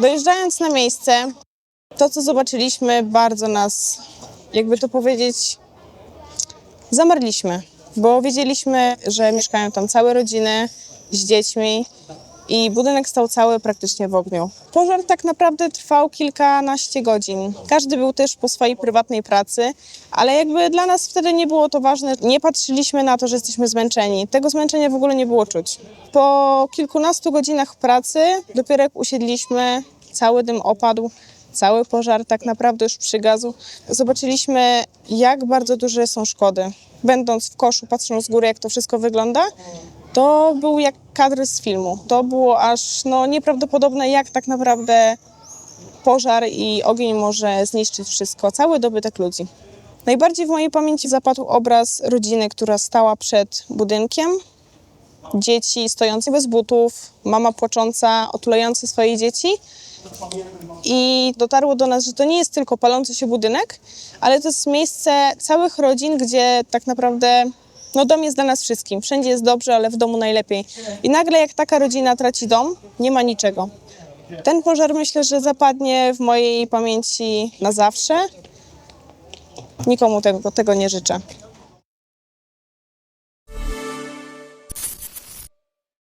Dojeżdżając na miejsce, to co zobaczyliśmy bardzo nas, jakby to powiedzieć, zamarliśmy, bo wiedzieliśmy, że mieszkają tam całe rodziny z dziećmi i budynek stał cały praktycznie w ogniu. Pożar tak naprawdę trwał kilkanaście godzin. Każdy był też po swojej prywatnej pracy, ale jakby dla nas wtedy nie było to ważne. Nie patrzyliśmy na to, że jesteśmy zmęczeni. Tego zmęczenia w ogóle nie było czuć. Po kilkunastu godzinach pracy, dopiero jak usiedliśmy, cały dym opadł, cały pożar tak naprawdę już przygasł. Zobaczyliśmy, jak bardzo duże są szkody. Będąc w koszu, patrząc z góry, jak to wszystko wygląda, to był jak kadr z filmu. To było aż no, nieprawdopodobne, jak tak naprawdę pożar i ogień może zniszczyć wszystko, cały dobytek ludzi. Najbardziej w mojej pamięci zapadł obraz rodziny, która stała przed budynkiem. Dzieci stojące bez butów, mama płacząca, otulająca swoje dzieci. I dotarło do nas, że to nie jest tylko palący się budynek, ale to jest miejsce całych rodzin, gdzie tak naprawdę no dom jest dla nas wszystkim. Wszędzie jest dobrze, ale w domu najlepiej. I nagle jak taka rodzina traci dom, nie ma niczego. Ten pożar myślę, że zapadnie w mojej pamięci na zawsze. Nikomu tego, tego nie życzę.